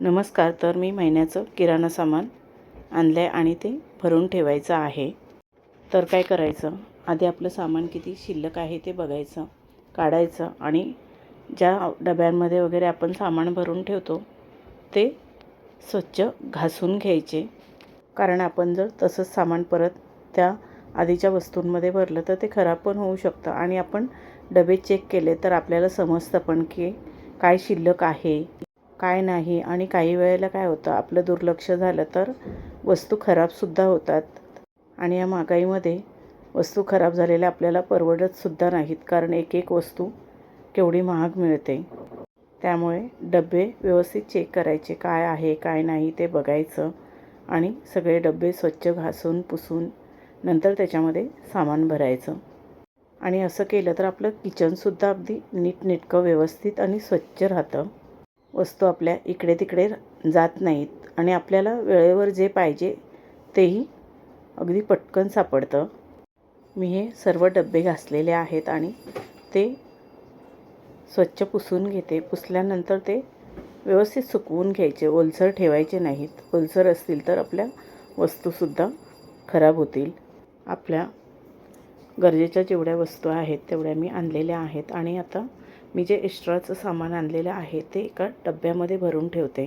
नमस्कार तर मी महिन्याचं किराणा सामान आणलं आहे आणि ते भरून ठेवायचं आहे. तर काय करायचं? आधी आपलं सामान किती शिल्लक आहे ते बघायचं काढायचं आणि ज्या डब्यांमध्ये वगैरे आपण सामान भरून ठेवतो ते स्वच्छ घासून घ्यायचे. कारण आपण जर तसंच सामान परत त्या आधीच्या वस्तूंमध्ये भरलं तर ते खराब पण होऊ शकतं आणि आपण डबे चेक केले तर आपल्याला समजतं पण की काय शिल्लक आहे. काय नाही आणि काही वेळेला काय होतं आपलं दुर्लक्ष झालं तर वस्तू खराबसुद्धा होतात. आणि या महागाईमध्ये वस्तू खराब झालेल्या आपल्याला परवडतसुद्धा नाहीत कारण एक एक वस्तू केवढी महाग मिळते. त्यामुळे डबे व्यवस्थित चेक करायचे काय आहे काय नाही ते बघायचं आणि सगळे डबे स्वच्छ घासून पुसून नंतर त्याच्यामध्ये सामान भरायचं. आणि असं केलं तर आपलं किचनसुद्धा अगदी नीटनेटकं व्यवस्थित आणि स्वच्छ राहतं. वस्तू आपल्या इकडे तिकडे जात नाहीत आणि आपल्याला वेळेवर जे पाहिजे तेही अगदी पटकन सापडतं. मी हे सर्व डबे घासलेले आहेत आणि ते स्वच्छ पुसून घेते. पुसल्यानंतर ते व्यवस्थित सुकवून घ्यायचे. ओलसर ठेवायचे नाहीत. ओलसर असतील तर आपल्या वस्तूसुद्धा खराब होतील. आपल्या गरजेच्या जेवढ्या वस्तू आहेत तेवढ्या मी आणलेल्या आहेत आणि आता मी जे एक्स्ट्राचं सामान आणलेलं आहे ते एका डब्यामध्ये भरून ठेवते.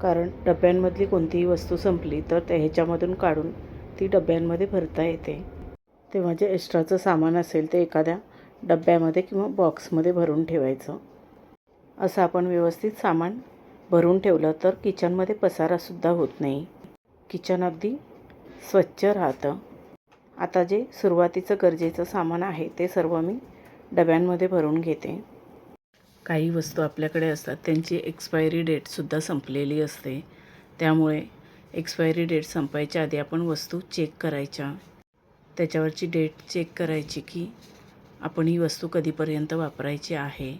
कारण डब्यांमधली कोणतीही वस्तू संपली तर त्या ह्याच्यामधून काढून ती डब्यांमध्ये भरता येते. तेव्हा जे एक्स्ट्राचं सामान असेल ते एखाद्या डब्यामध्ये किंवा बॉक्समध्ये भरून ठेवायचं. असं आपण व्यवस्थित सामान भरून ठेवलं तर किचनमध्ये पसारासुद्धा होत नाही. किचन अगदी स्वच्छ राहतं. आता जे सुरुवातीचं गरजेचं सामान आहे ते सर्व मी डब्यांमध्ये भरून घेते. काही वस्तू आपल्याकडे असतात त्यांची एक्सपायरी डेटसुद्धा संपलेली असते. त्यामुळे एक्सपायरी डेट संपायच्या आधी आपण वस्तू चेक करायच्या. त्याच्यावरची डेट चेक करायची की आपण ही वस्तू कधीपर्यंत वापरायची आहे.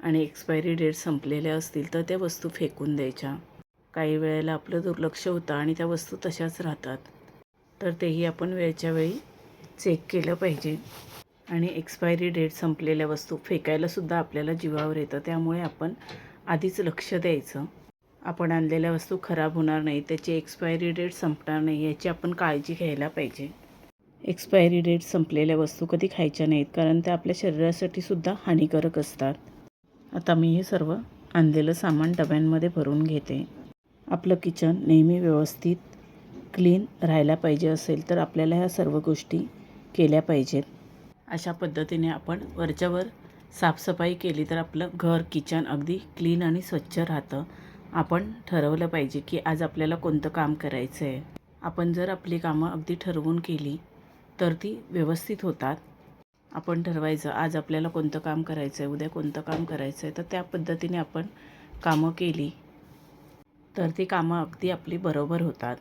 आणि एक्सपायरी डेट संपलेल्या असतील तर त्या वस्तू फेकून द्यायच्या. काही वेळेला आपलं दुर्लक्ष होतं आणि त्या वस्तू तशाच राहतात. तर तेही आपण वेळच्या वेळी चेक केलं पाहिजे. आणि एक्सपायरी डेट संपलेल्या वस्तू फेकायलासुद्धा आपल्याला जीवावर येतं. त्यामुळे आपण आधीच लक्ष द्यायचं. आपण आणलेल्या वस्तू खराब होणार नाही त्याची एक्सपायरी डेट संपणार नाही याची आपण काळजी घ्यायला पाहिजे. एक्सपायरी डेट संपलेल्या वस्तू कधी खायच्या नाहीत कारण त्या आपल्या शरीरासाठी सुद्धा हानिकारक असतात. आता मी हे सर्व आणलेलं सामान डब्यांमध्ये भरून घेते. आपलं किचन नेहमी व्यवस्थित क्लीन राहायला पाहिजे असेल तर आपल्याला ह्या सर्व गोष्टी केल्या पाहिजेत. अशा पद्धतीने आपण वरच्यावर साफसफाई केली तर आपलं घर किचन अगदी क्लीन आणि स्वच्छ राहतं. आपण ठरवलं पाहिजे की आज आपल्याला कोणतं काम करायचं आहे. आपण जर आपली कामं अगदी ठरवून केली तर ती व्यवस्थित होतात. आपण ठरवायचं आज आपल्याला कोणतं काम करायचं आहे उद्या कोणतं काम करायचं आहे तर त्या पद्धतीने आपण कामं केली तर ती कामं अगदी आपली बरोबर होतात.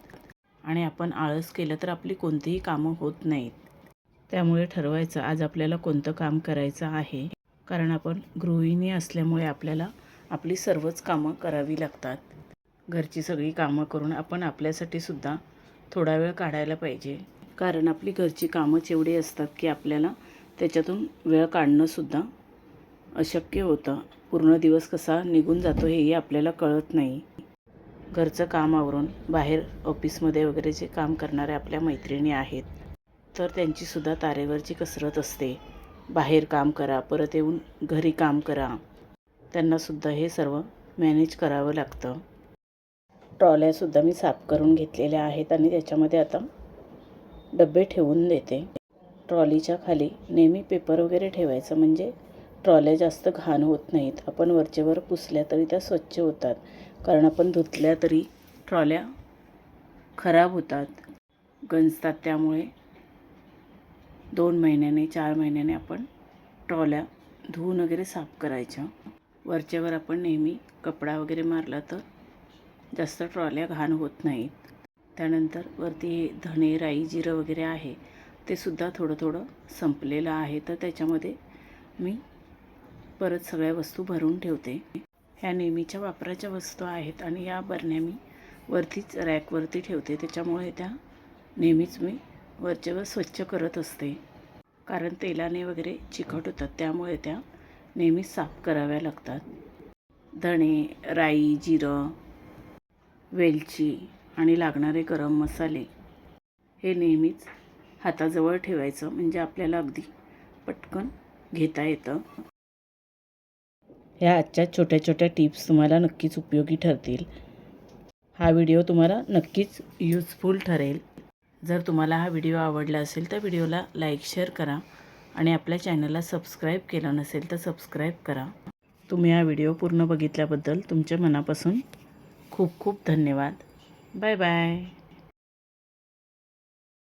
आणि आपण आळस केलं तर आपली कोणतीही कामं होत नाहीत. त्यामुळे ठरवायचं आज आपल्याला कोणतं काम करायचं आहे. कारण आपण गृहिणी असल्यामुळे आपल्याला आपली सर्वच कामं करावी लागतात. घरची सगळी कामं करून आपण आपल्यासाठी सुद्धा थोडा वेळ काढायला पाहिजे. कारण आपली घरची कामंच एवढी असतात की आपल्याला त्याच्यातून वेळ काढणंसुद्धा अशक्य होतं. पूर्ण दिवस कसा निघून जातो हेही आपल्याला कळत नाही. घरचं काम आवरून बाहेर ऑफिसमध्ये वगैरे जे काम करणाऱ्या आपल्या मैत्रिणी आहेत तर त्यांचीसुद्धा तारेवरची कसरत असते. बाहेर काम करा परत येऊन घरी काम करा. त्यांनासुद्धा हे सर्व मॅनेज करावं लागतं. ट्रॉल्यासुद्धा मी साफ करून घेतलेल्या आहेत आणि त्याच्यामध्ये आता डबे ठेवून देते. ट्रॉलीच्या खाली नेहमी पेपर वगैरे ठेवायचं म्हणजे ट्रॉल्या जास्त घाण होत नाहीत. आपण वरचेवर पुसल्या तरी त्या स्वच्छ होतात. कारण आपण धुतल्या तरी ट्रॉल्या खराब होतात. गंजतात त्यामुळे दोन महिन्याने चार महिन्याने आपण ट्रॉल्या धुवून वगैरे साफ करायच्या. वरच्यावर आपण नेहमी कपडा वगैरे मारला तर जास्त ट्रॉल्या घाण होत नाहीत. त्यानंतर वरती धणे राई जिरं वगैरे आहे ते सुद्धा थोडं थोडं संपलेलं आहे. तर त्याच्यामध्ये मी परत सगळ्या वस्तू भरून ठेवते. ह्या नेहमीच्या वापराच्या वस्तू आहेत आणि या बरण्या मी वरतीच रॅकवरती ठेवते. त्याच्यामुळे त्या नेहमीच मी वरचेवर स्वच्छ करत असते. कारण तेलाने वगैरे चिकट होतात. त्यामुळे त्या नेहमीच साफ कराव्या लागतात. धणे राई जिरं वेलची आणि लागणारे गरम मसाले हे नेहमीच हाताजवळ ठेवायचं. म्हणजे आपल्याला अगदी पटकन घेता येतं. ह्या आजच्या छोट्या छोट्या टिप्स तुम्हाला नक्कीच उपयोगी ठरतील. हा व्हिडिओ तुम्हाला नक्कीच यूजफुल ठरेल. जर तुम्हाला हा व्हिडिओ आवडला असेल तर व्हिडिओला लाईक शेअर करा आणि आपल्या चॅनलला सबस्क्राईब केलं नसेल तर सबस्क्राईब करा. तुम्ही हा व्हिडिओ पूर्ण बघितल्याबद्दल तुमच्या मनापासून खूप खूप धन्यवाद. Bye bye.